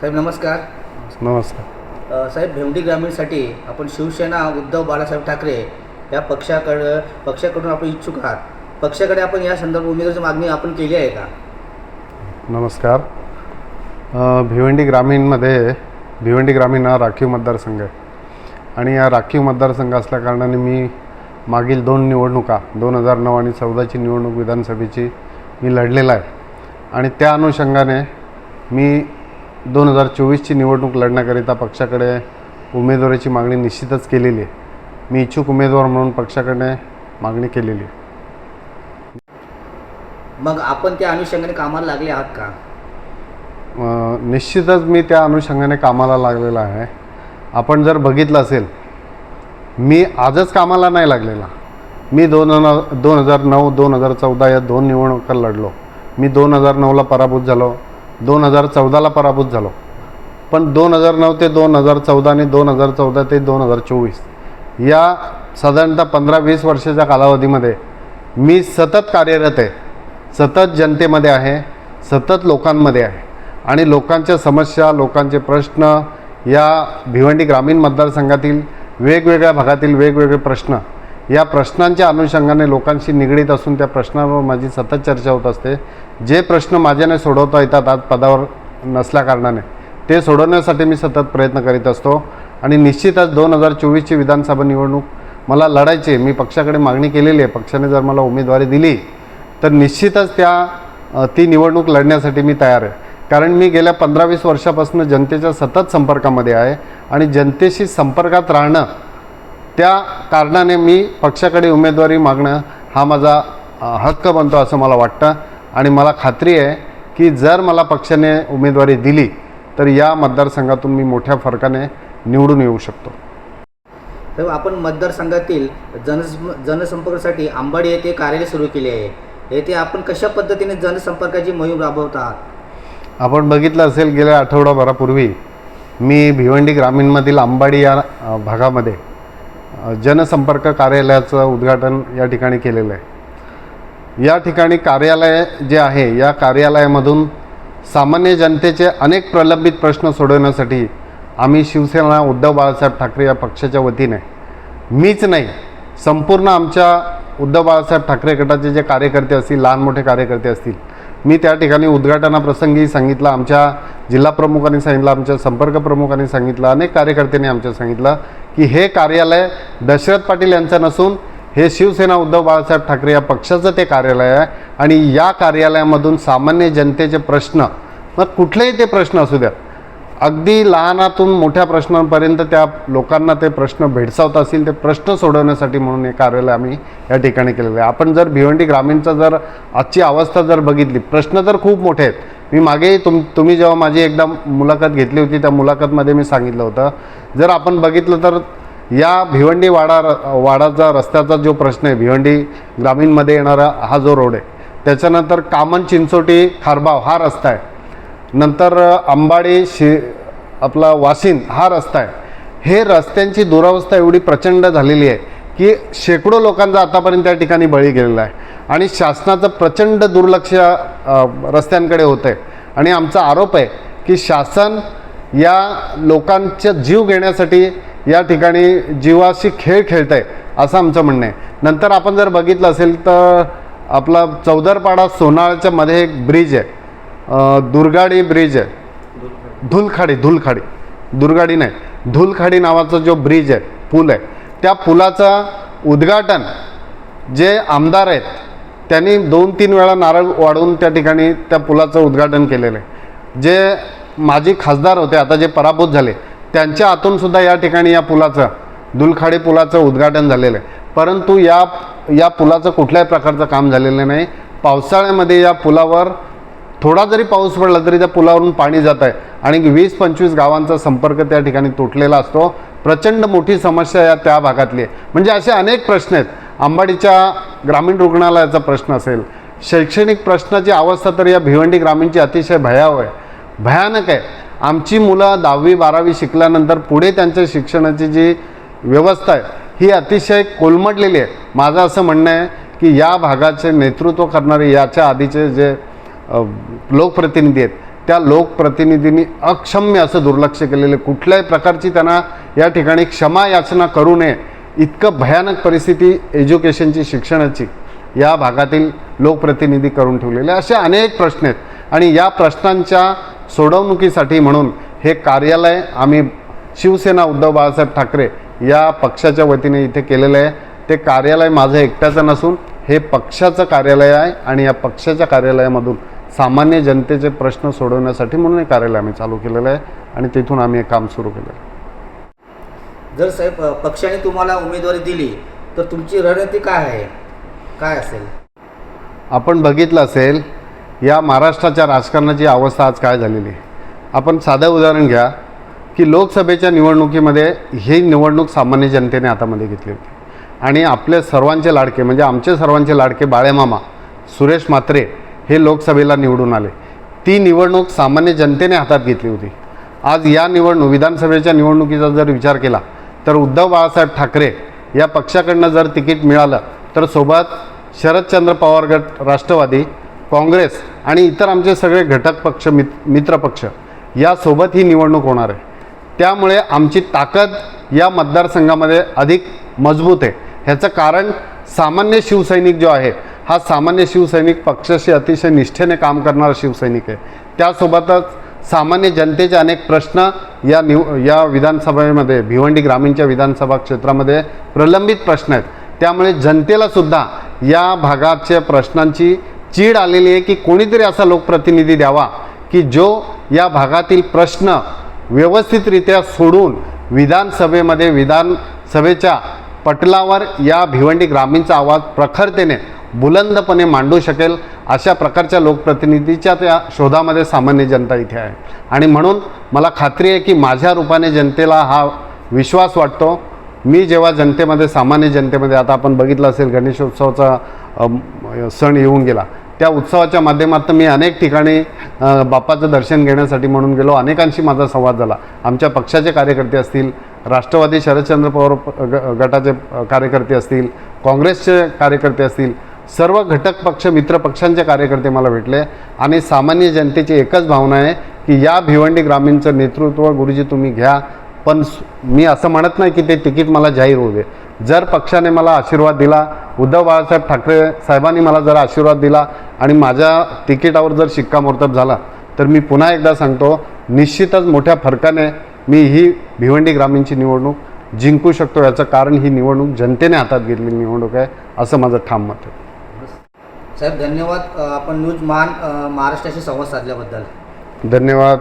साहेब नमस्कार. नमस्कार. अ, साहेब भेवंडी ग्रामीणसाठी आपण शिवसेना उद्धव बाळासाहेब ठाकरे या पक्षाकडं पक्षाकडून आपण इच्छुक आहात. पक्षाकडे आपण या संदर्भात उमेदवाराची मागणी आपण केली आहे का? नमस्कार. अ, भिवंडी ग्रामीणमध्ये भिवंडी ग्रामीण हा राखीव मतदारसंघ आहे. आणि या राखीव मतदारसंघ असल्याकारणाने मी मागील दोन निवडणुका दोन हजार नऊ आणि चौदाची निवडणूक विधानसभेची मी लढलेला आहे. आणि त्या अनुषंगाने मी दोन हजार चोवीसची निवडणूक लढण्याकरिता पक्षाकडे उमेदवारीची मागणी निश्चितच केलेली आहे. मी इच्छुक उमेदवार म्हणून पक्षाकडे मागणी केलेली आहे. मग आपण त्या अनुषंगाने कामाला लागले आहात का? अ, निश्चितच मी त्या अनुषंगाने कामाला लागलेला आहे. आपण जर बघितलं असेल मी आजच कामाला नाही लागलेला. मी दोन हजार दोन हजार नऊ दोन हजार चौदा या दोन निवडणुका लढलो. मी दोन हजार नऊला पराभूत झालो. दोन हजार चौदाला पराभूत झालो. पण दोन हजार नऊ ते दोन हजार चौदा आणि दोन हजार चौदा ते दोन हजार चोवीस या साधारणतः पंधरा वीस वर्षाच्या कालावधीमध्ये मी सतत कार्यरत आहे सतत जनतेमध्ये आहे सतत लोकांमध्ये आहे. आणि लोकांच्या समस्या लोकांचे प्रश्न या भिवंडी ग्रामीण मतदारसंघातील वेगवेगळ्या भागातील वेगवेगळे प्रश्न या प्रश्नांच्या अनुषंगाने लोकांशी निगडीत असून त्या प्रश्नांवर माझी सतत चर्चा होत असते. जे प्रश्न माझ्याने सोडवता येतात आज पदावर नसल्याकारणाने ते सोडवण्यासाठी मी सतत प्रयत्न करीत असतो आणि निश्चितच दोन हजार चोवीसची विधानसभा निवडणूक मला लढायची मी पक्षाकडे मागणी केलेली आहे. पक्षाने जर मला उमेदवारी दिली तर निश्चितच त्या ती निवडणूक लढण्यासाठी मी तयार आहे. कारण मी गेल्या पंधरा वीस वर्षापासून जनतेच्या सतत संपर्कामध्ये आहे आणि जनतेशी संपर्कात राहणं त्या कारणाने मी पक्षाकडे उमेदवारी मागणं हा माझा हक्क बनतो असं मला वाटतं. आणि मला खात्री आहे की जर मला पक्षाने उमेदवारी दिली तर या मतदारसंघातून मी मोठ्या फरकाने निवडून येऊ शकतो. साहेब आपण मतदारसंघातील जन जनसंपर्कासाठी आंबाडी येथे कार्यालय सुरू केले आहे. येथे आपण कशा पद्धतीने जनसंपर्काची मोहीम राबवत? आहात आपण बघितलं असेल गेल्या आठवडाभरापूर्वी मी भिवंडी ग्रामीणमधील आंबाडी या भागामध्ये जनसंपर्क कार्यालयाचं उद्घाटन या ठिकाणी केलेलं आहे. या ठिकाणी कार्यालय जे आहे या कार्यालयामधून सामान्य जनतेचे अनेक प्रलंबित प्रश्न सोडवण्यासाठी आम्ही शिवसेना उद्धव बाळासाहेब ठाकरे या पक्षाच्या वतीने मीच नाही संपूर्ण आमच्या उद्धव बाळासाहेब ठाकरे गटाचे जे कार्यकर्ते असतील लहान मोठे कार्यकर्ते असतील मी त्या ठिकाणी उद्घाटनाप्रसंगी सांगितलं आमच्या जिल्हा प्रमुखांनी सांगितलं आमच्या संपर्क प्रमुखांनी सांगितलं अनेक कार्यकर्त्यांनी आमच्या सांगितलं की हे कार्यालय दशरथ पाटील यांचं नसून हे शिवसेना उद्धव बाळासाहेब ठाकरे या पक्षाचं ते कार्यालय आहे आणि या कार्यालयामधून सामान्य जनतेचे प्रश्न मग कुठलेही ते प्रश्न असू द्या अगदी लहानातून मोठ्या प्रश्नांपर्यंत त्या लोकांना ते प्रश्न भेडसावत असतील ते प्रश्न सोडवण्यासाठी म्हणून हे कार्यालय आम्ही या ठिकाणी केलेलं आहे. आपण जर भिवंडी ग्रामीणचा जर आजची अवस्था जर बघितली प्रश्न तर खूप मोठे आहेत. मी मागेही तुम तुम्ही जेव्हा माझी एकदा मुलाखत घेतली होती त्या मुलाखतमध्ये मी सांगितलं होतं. जर आपण बघितलं तर या भिवंडी वाडा वाडाचा रस्त्याचा जो प्रश्न आहे भिवंडी ग्रामीणमध्ये येणारा हा जो रोड आहे त्याच्यानंतर कामन चिंचोटी खारबाव हा रस्ता आहे. नंतर अंबाडी शि आपला वाशिन हा रस्ता आहे. हे रस्त्यांची दुरावस्था एवढी प्रचंड झालेली आहे की शेकडो लोकांचा आतापर्यंत त्या ठिकाणी बळी गेलेला आहे. आणि शासनाचं प्रचंड दुर्लक्ष रस्त्यांकडे होतं आहे आणि आमचा आरोप आहे की शासन या लोकांचा जीव घेण्यासाठी या ठिकाणी जीवाशी खेळ खेळत आहे असं आमचं म्हणणं आहे. नंतर आपण जर बघितलं असेल तर आपला चौदरपाडा सोनाळच्या मध्ये एक ब्रिज आहे. दुर्गाडी ब्रिज. आहे धुलखाडी धुलखाडी. दुर्गाडी नाही. धुलखाडी नावाचा जो ब्रिज आहे पूल आहे त्या पुलाचं उद्घाटन जे आमदार आहेत त्यांनी दोन तीन वेळा नारळ वाढवून त्या ठिकाणी त्या पुलाचं उद्घाटन केलेलं आहे. जे माजी खासदार होते आता जे पराभूत झाले त्यांच्या हातून सुद्धा या ठिकाणी या पुलाचं दुलखाडी पुलाचं उद्घाटन झालेलं आहे. परंतु या या पुलाचं कुठल्याही प्रकारचं काम झालेलं नाही. पावसाळ्यामध्ये या पुलावर थोडा जरी पाऊस पडला तरी त्या पुलावरून पाणी जात आहे. आणि वीस पंचवीस गावांचा संपर्क त्या ठिकाणी तुटलेला असतो. प्रचंड मोठी समस्या या त्या भागातली आहे. म्हणजे असे अनेक प्रश्न आहेत. अंबाडीच्या ग्रामीण रुग्णालयाचा प्रश्न असेल. शैक्षणिक प्रश्नाची अवस्था तर या भिवंडी ग्रामीणची अतिशय भयावह आहे. भयानक आहे. आमची मुलं दहावी बारावी शिकल्यानंतर पुढे त्यांच्या शिक्षणाची जी व्यवस्था आहे ही अतिशय कोलमडलेली आहे. माझं असं म्हणणं आहे की या भागाचे नेतृत्व करणारे याच्या आधीचे जे लोकप्रतिनिधी आहेत. त्या लोकप्रतिनिधींनी अक्षम्य असं दुर्लक्ष केलेलं आहे. कुठल्याही प्रकारची त्यांना या ठिकाणी क्षमा याचना करू नये. इतकं भयानक परिस्थिती एज्युकेशनची शिक्षणाची या भागातील लोकप्रतिनिधी करून ठेवलेले असे अनेक प्रश्न आहेत. आणि या प्रश्नांच्या सोडवणुकीसाठी म्हणून हे कार्यालय आम्ही शिवसेना उद्धव बाळासाहेब ठाकरे या पक्षाच्या वतीने इथे केलेलं आहे. ते कार्यालय माझं एकट्याचं नसून हे पक्षाचं कार्यालय आहे आणि या पक्षाच्या कार्यालयामधून सामान्य जनतेचे प्रश्न सोडवण्यासाठी म्हणून हे कार्यालय आम्ही चालू केलेलं आहे आणि तिथून आम्ही हे काम सुरू केलं आहे. जर साहेब पक्षाने तुम्हाला उमेदवारी दिली तर तुमची रणनीती काय आहे? काय असेल? आपण बघितलं असेल या महाराष्ट्राच्या राजकारणाची अवस्था आज काय झालेली आहे. आपण साधं उदाहरण घ्या की लोकसभेच्या निवडणुकीमध्ये ही निवडणूक सामान्य जनतेने हातामध्ये घेतली होती. आणि आपले सर्वांचे लाडके म्हणजे आमचे सर्वांचे लाडके बाळेमामा सुरेश म्हात्रे हे लोकसभेला निवडून आले. ती निवडणूक सामान्य जनतेने हातात घेतली होती. आज या निवडणूक विधानसभेच्या निवडणुकीचा जर विचार केला तर उद्धव बाळासाहेब ठाकरे या पक्षाकडनं जर तिकीट मिळालं तर सोबत शरदचंद्र पवार गट राष्ट्रवादी काँग्रेस आणि इतर आमचे सगळे घटक पक्ष मित मित्रपक्ष यासोबत ही निवडणूक होणार आहे. त्यामुळे आमची ताकद या मतदारसंघामध्ये अधिक मजबूत आहे. ह्याचं कारण सामान्य शिवसैनिक जो आहे हा सामान्य शिवसैनिक पक्षाशी अतिशय निष्ठेने काम करणारा शिवसैनिक आहे. त्यासोबतच सामान्य जनतेचे अनेक प्रश्न या निव या विधानसभेमध्ये भिवंडी ग्रामीणच्या विधानसभा क्षेत्रामध्ये प्रलंबित प्रश्न आहेत. त्यामुळे जनतेलासुद्धा या भागाच्या प्रश्नांची चीड आलेली आहे की कोणीतरी असा लोकप्रतिनिधी द्यावा की जो या भागातील प्रश्न व्यवस्थितरित्या सोडून विधानसभेमध्ये विधानसभेच्या पटलावर या भिवंडी ग्रामीणचा आवाज प्रखरतेने बुलंदपणे मांडू शकेल अशा प्रकारच्या लोकप्रतिनिधीच्या त्या शोधामध्ये सामान्य जनता इथे आहे. आणि म्हणून मला खात्री आहे की माझ्या रूपाने जनतेला हा विश्वास वाटतो. मी जेव्हा जनतेमध्ये सामान्य जनतेमध्ये आता आपण बघितलं असेल गणेशोत्सवाचा सण येऊन गेला. त्या उत्सवाच्या माध्यमातून मी अनेक ठिकाणी बाप्पाचं दर्शन घेण्यासाठी म्हणून गेलो. अनेकांशी माझा संवाद झाला. आमच्या पक्षाचे कार्यकर्ते असतील राष्ट्रवादी शरदचंद्र पवार ग- गटाचे कार्यकर्ते असतील काँग्रेसचे कार्यकर्ते असतील सर्व घटक पक्ष मित्र पक्षांचे कार्यकर्ते मला भेटले आणि सामान्य जनतेची एकच भावना आहे की या भिवंडी ग्रामीणचं नेतृत्व गुरुजी तुम्ही घ्या. पण मी असं म्हणत नाही की ते तिकीट मला जाहीर होऊ दे. जर पक्षाने मला आशीर्वाद दिला उद्धव बाळासाहेब ठाकरे साहेबांनी मला जर आशीर्वाद दिला आणि माझ्या तिकिटावर जर शिक्कामोर्तब झाला तर मी पुन्हा एकदा सांगतो निश्चितच मोठ्या फरकाने मी ही भिवंडी ग्रामीणची निवडणूक जिंकू शकतो याचं कारण ही निवडणूक जनतेने हातात घेतलेली निवडणूक आहे असं माझं ठाम मत आहे. साहेब धन्यवाद. आपण न्यूज महान महाराष्ट्राशी संवाद साधल्याबद्दल. धन्यवाद.